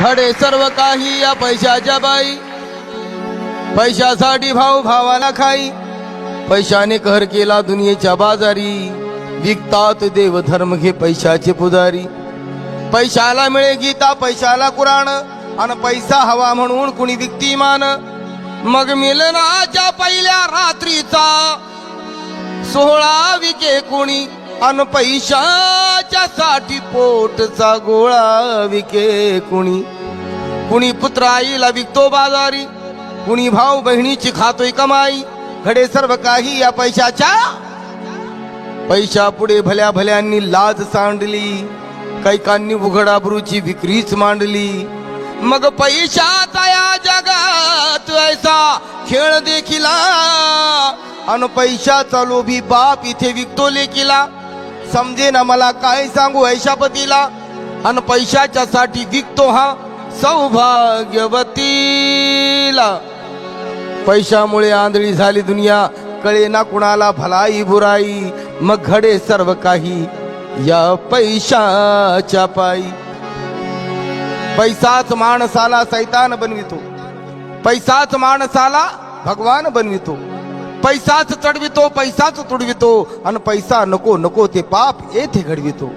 खडे सर्व काही या पैशाच्या बाई. पैशासाठी भाऊ भावाला खाई. पैशाने कहर केला दुनियेच्या बाजारी. विकतात देव धर्म घे पैशाचे पुजारी. पैशाला मिळे गीता पैशाला कुराण. आणि पैसा हवा म्हणून कुणी विकती मान. मग मिलनाच्या पहिल्या रात्रीचा सोहळा विके कुणी. अन पैशा त्याच्यासाठी पोटचा गोळा विके कुणी? कुणी पुत्र आईला विकतो बाजारी? कुणी भाऊ बहिणीची खातोय कमाई? घडे सर्व काही या पैशाच्या? पैशा पुढे भल्या भल्यांनी लाज सांडली. कैकांनी उघडाबरूची विक्रीच मांडली. मग पैशाचा या जगात ऐसा खेळ देखिला. अन पैशाचा लोभी बाप इथे विकतो लेकीला. समजे ना मला काय सांगू ऐशापतीला? अन पैशाच्या साठी विकतो हा सौभाग्यवतीला. पैशामुळे आंधळी झाली दुनिया कळे ना कुणाला भलाई बुराई. मग घडे सर्व काही या पैशाच्या पायी. पैसाच माणसाला सैतान बनवितो. पैसाच माणसाला भगवान बनवितो. पैसाच चढवितो पैसाच तुडवितो आणि पैसा नको नको ते पाप येथे घडवितो